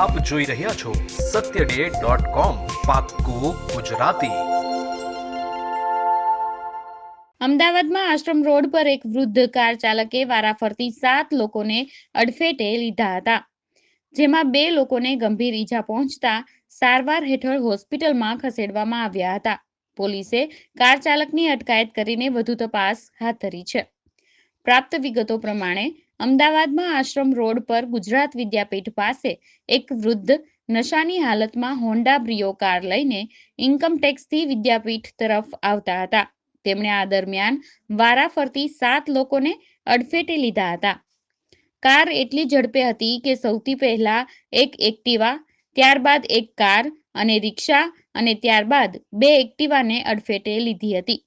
આપ જોઈ રહ્યા છો સત્ય ડે ગુજરાતી. અમદાવાદમાં આશ્રમ રોડ પર એક વૃદ્ધ કાર ચાલકે વારાફરતી સાત લોકોને અડફેટે લીધા હતા, જેમાં બે લોકોને ગંભીર ઈજા પહોંચતા સારવાર હેઠળ હોસ્પિટલમાં ખસેડવામાં આવ્યા હતા. પોલીસે કાર ચાલકની અટકાયત કરીને વધુ તપાસ હાથ ધરી છે. પ્રાપ્ત વિગતો પ્રમાણે અમદાવાદમાં આશ્રમ રોડ પર ગુજરાત વિદ્યાપીઠ પાસે એક વૃદ્ધ નશાની હાલતમાં હોન્ડા બ્રિયો કાર લઈને ઇન્કમટેક્સથી વિદ્યાપીઠ તરફ આવતા હતા. તેમણે આ દરમિયાન વારાફરતી સાત લોકોને અડફેટે લીધા હતા. કાર એટલી ઝડપે હતી કે સૌથી પહેલા એક એક્ટિવા, ત્યારબાદ એક કાર અને રિક્ષા અને ત્યારબાદ બે એક્ટિવાને અડફેટે લીધી હતી.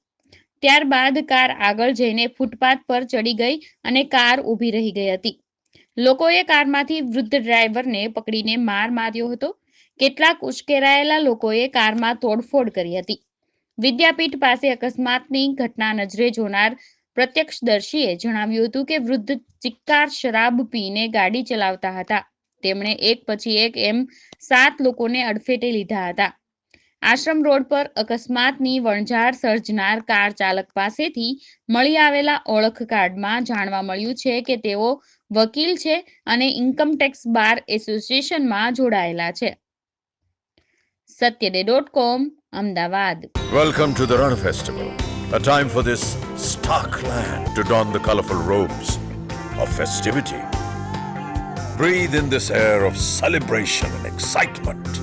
ત્યારબાદ કાર આગળ જઈને ફૂટપાથ પર ચડી ગઈ અને કાર ઊભી રહી ગઈ હતી. લોકોએ કારમાંથી વૃદ્ધ ડ્રાઈવરને પકડીને માર માર્યો હતો. કેટલાક ઉશ્કેરાયેલા લોકોએ કારમાં તોડફોડ કરી હતી. વિદ્યાપીઠ પાસે અકસ્માતની ઘટના નજરે જોનાર પ્રત્યક્ષદર્શીએ જણાવ્યું હતું કે વૃદ્ધ ચિક્કાર શરાબ પીને ગાડી ચલાવતા હતા. તેમણે એક પછી એક એમ સાત લોકોને અડફેટે લીધા હતા. આશ્રમ રોડ પર અકસ્માતની વણઝાર સર્જનાર કાર ચાલક પાસેથી મળી આવેલા ઓળખ કાર્ડમાં જાણવા મળ્યું છે કે તેઓ વકીલ છે અને ઇન્કમટેક્સ બાર એસોસિએશનમાં જોડાયેલા છે Satyaday dot com Ahmedabad Welcome to the Run Festival, a time for this stark land to don the colorful robes of festivity. Breathe in this air of celebration and excitement.